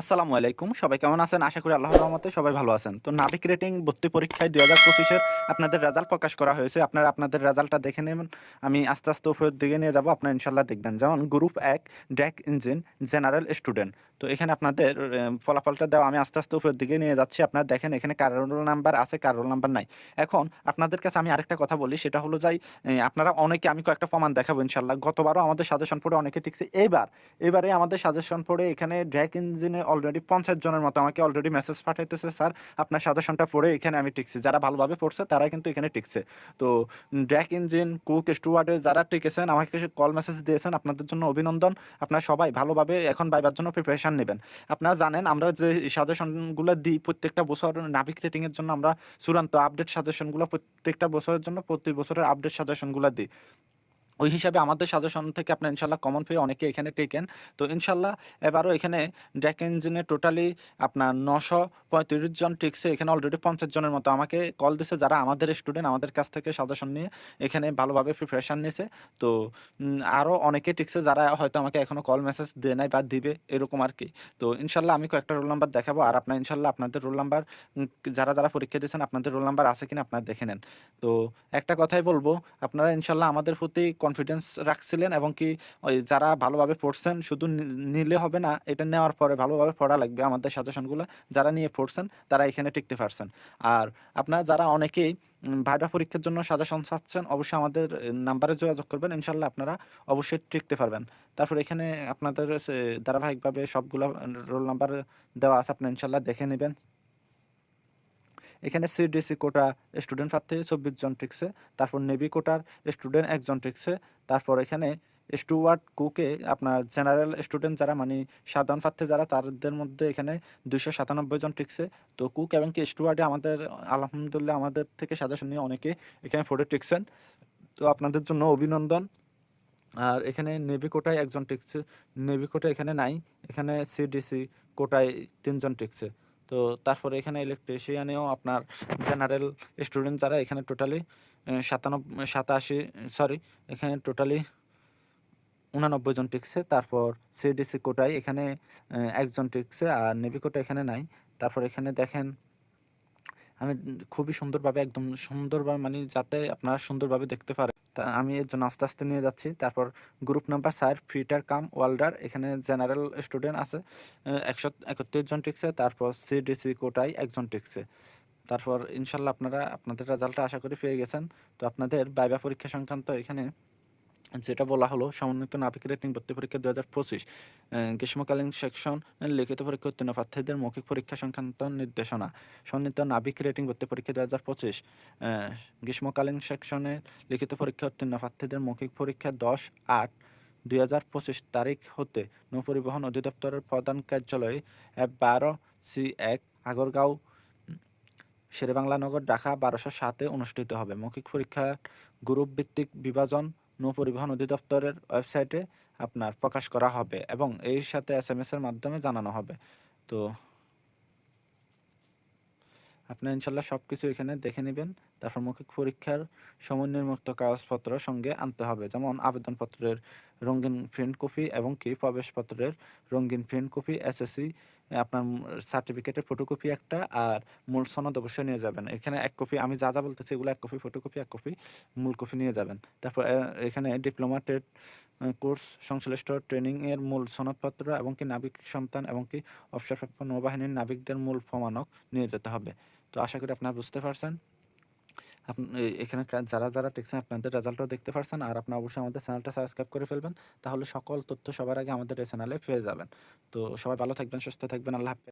আসসালামু আলাইকুম। সবাই কেমন আছেন? আশা করি আল্লাহর রহমতে সবাই ভালো আছেন। তো নাবিক রেটিং ভর্তি পরীক্ষায় দুই হাজার পঁচিশের আপনাদের রেজাল্ট প্রকাশ করা হয়েছে। আপনারা আপনাদের রেজাল্টটা দেখে নেবেন। আমি আস্তে আস্তে উপরের দিকে নিয়ে যাব। আপনারা ইনশাল্লাহ দেখবেন। যেমন গ্রুপ এক ড্র্যাক ইঞ্জিন জেনারেল স্টুডেন্ট তো এখানে আপনাদের ফলাফলটা দেওয়া আমি আস্তে আস্তে উপরের দিকে নিয়ে যাচ্ছি। আপনারা দেখেন এখানে কার রোল নাম্বার আছে, কার রোল নাম্বার নাই। এখন আপনাদের কাছে আমি আরেকটা কথা বলি। সেটা হলো যাই আপনারা অনেকে আমি কয়েকটা প্রমাণ দেখাবো ইনশাল্লাহ গতবারও আমাদের সাজেশন পড়ে অনেকে টিকছে। এইবার, এবারে আমাদের সাজেশন পড়ে এখানে ড্র্যাক ইঞ্জিনে অলরেডি পঞ্চাশ জনের মতো আমাকে অলরেডি মেসেজ পাঠাইতেছে, স্যার, আপনার সাজেশনটা পড়ে এখানে আমি টিকছি। যারা ভালোভাবে পড়ছে তারা কিন্তু এখানে টিকছে। তো ড্র্যাক ইঞ্জিন কুক স্টুয়ার্ডে যারা টিকেছেন, আমাকে কল মেসেজ দিয়েছেন, আপনাদের জন্য অভিনন্দন। আপনারা সবাই ভালোভাবে এখন বাইবার জন্য প্রিপারেশান নেবেন। আপনারা জানেন, আমরা যে সাজেশনগুলো দিই প্রত্যেকটা বছর নাবিক রেটিংয়ের জন্য আমরা চূড়ান্ত আপডেট সাজেশনগুলো প্রত্যেকটা বছরের জন্য, প্রতি বছরের আপডেট সাজেশনগুলো দিই। ওই হিসাবে আমাদের সাজেশন থেকে আপনার ইনশাল্লাহ কমন পেয়ে অনেকে এখানে টেকেন তো ইনশাল্লাহ এবারও এখানে ড্যাক ইঞ্জিনে টোটালি আপনার নশো পঁয়ত্রিশ জন টিকছে। এখানে অলরেডি পঞ্চাশ জনের মতো আমাকে কল দিছে, যারা আমাদের স্টুডেন্ট আমাদের কাছ থেকে সাজেশন নিয়ে এখানে ভালোভাবে প্রিপারেশান নিয়েছে তো আরও অনেকে টিকছে যারা হয়তো আমাকে এখনও কল মেসেজ দেয় নাই বা দিবে, এরকম আর কি। তো ইনশাল্লাহ আমি কয়েকটা রোল নাম্বার দেখাবো আর আপনার ইনশাল্লাহ আপনাদের রোল নাম্বার যারা যারা পরীক্ষা দিয়েছেন, আপনাদের রোল নাম্বার আছে কিনা আপনারা দেখে নেন। তো একটা কথাই বলব, আপনারা ইনশাল্লাহ আমাদের প্রতি কনফিডেন্স রাখছিলেন এবং কি ওই যারা ভালোভাবে পড়ছেন, শুধু নিলে হবে না, এটা নেওয়ার পরে ভালোভাবে পড়া লাগবে আমাদের সাজেশনগুলো যারা নিয়ে পড়ছেন, তারা এখানে টিকতে পারছেন। আর আপনারা যারা অনেকেই ভাইবা পরীক্ষার জন্য সাজেশন চাচ্ছেন, অবশ্যই আমাদের নাম্বারে যোগাযোগ করবেন। ইনশাল্লাহ আপনারা অবশ্যই টিকতে পারবেন। তারপর এখানে আপনাদের ধারাবাহিকভাবে সবগুলো রোল নাম্বার দেওয়া আছে আপনি ইনশাল্লাহ দেখে নেবেন। এখানে সিডিসি কোটা স্টুডেন্ট প্রার্থী চব্বিশ জন টিকছে, তারপর নেভি কোটার স্টুডেন্ট একজন টিকছে, তারপর এখানে স্টুয়ার্ট কুকে আপনার জেনারেল স্টুডেন্ট যারা মানে সাধারণ প্রার্থী যারা, তাদের মধ্যে এখানে দুইশো সাতানব্বই জন টিকছে। তো কুক এবং কি স্টুয়ার্টে আমাদের, আলহামদুলিল্লাহ আমাদের থেকে সাজেশন নিয়ে অনেকে এখানে ফোটে টিকছেন। তো আপনাদের জন্য অভিনন্দন। আর এখানে নেভি কোটায় একজন টিকছে, নেভি কোটা এখানে নাই, এখানে সিডিসি কোটায় তিনজন টিকছে। তো তারপরে এখানে ইলেকট্রিশিয়ানেও আপনার জেনারেল স্টুডেন্ট যারা এখানে টোটালি সাতানব্বই সাতাশি সরি এখানে টোটালি উনানব্বই জন টিকছে। তারপর সিডিসি কোটায় এখানে একজন টিকছে আর নেভি কোটা এখানে নাই। তারপর এখানে দেখেন, আমি খুবই সুন্দরভাবে, একদম সুন্দরভাবে মানে যাতে আপনারা সুন্দরভাবে দেখতে পারেন। তা আমি এর জন্য আস্তে আস্তে নিয়ে যাচ্ছি। তারপর group number sir fitter cum welder এখানে জেনারেল স্টুডেন্ট আছে একশো একত্রিশ জন টিকছে। তারপর সিডিসি কোটায় একজন টিকছে। তারপর ইনশাল্লাহ আপনারা, আপনাদের রেজাল্টটা আশা করি পেয়ে গেছেন। তো আপনাদের বাইবা পরীক্ষা সংক্রান্ত এখানে যেটা বলা হলো, সমন্বিত নাবিক রেটিং ভর্তি পরীক্ষা দু হাজার পঁচিশ গ্রীষ্মকালীন সেকশন লিখিত পরীক্ষা উত্তীর্ণ প্রার্থীদের মৌখিক পরীক্ষা সংক্রান্ত নির্দেশনা। সমন্বিত নাবিক রেটিং ভর্তি পরীক্ষা দু হাজার পঁচিশ গ্রীষ্মকালীন সেকশনে লিখিত পরীক্ষা উত্তীর্ণ প্রার্থীদের মৌখিক পরীক্ষা দশ আট, দুই হাজার পঁচিশ তারিখ হতে নৌপরিবহন অধিদপ্তরের প্রধান কার্যালয়ে এফ বারো সি এক, আগরগাঁও, শেরেবাংলা নগর, ঢাকা বারোশো সাতে অনুষ্ঠিত হবে। মৌখিক পরীক্ষার গ্রুপ ভিত্তিক বিভাজন নৌ পরিবহন অধিদপ্তরের ওয়েবসাইটে আপনার প্রকাশ করা হবে এবং এর সাথে এস এম এস এর মাধ্যমে জানানো হবে। তো আপনি ইনশাল্লাহ সব কিছু এখানে দেখে নেবেন। তারপর মৌখিক পরীক্ষার সমন্বয়মুক্ত কাগজপত্র সঙ্গে আনতে হবে। যেমন আবেদনপত্রের রঙিন প্রিন্ট কপি এবং কি প্রবেশপত্রের রঙিন প্রিন্ট কপি এসএসসি আপনার সার্টিফিকেটের ফটোকপি একটা আর মূল সনদ অবশ্যই নিয়ে যাবেন। এখানে এক কপি আমি যা যা বলতেছি এগুলো এক কপি ফটোকপি এক কপি মূল কপি নিয়ে যাবেন। তারপর এখানে ডিপ্লোমা ট্রেড কোর্স সংশ্লিষ্ট ট্রেনিংয়ের মূল সনদপত্র এবং কি নাবিক সন্তান এবং কি অবসরপ্রাপ্ত নৌবাহিনীর নাবিকদের মূল প্রমাণক নিয়ে যেতে হবে। তো আশা করি আপনারা বুঝতে পারছেন। এখানে যারা যারা টেকছেন আপনাদের রেজাল্টও দেখতে পারছেন আর আপনারা অবশ্যই আমাদের চ্যানেলটা সাবস্ক্রাইব করে ফেলবেন, তাহলে সকল তথ্য সবার আগে আমাদের এই চ্যানেলে পেয়ে যাবেন। তো সবাই ভালো থাকবেন, সুস্থ থাকবেন, আল্লাহ হাফেজ।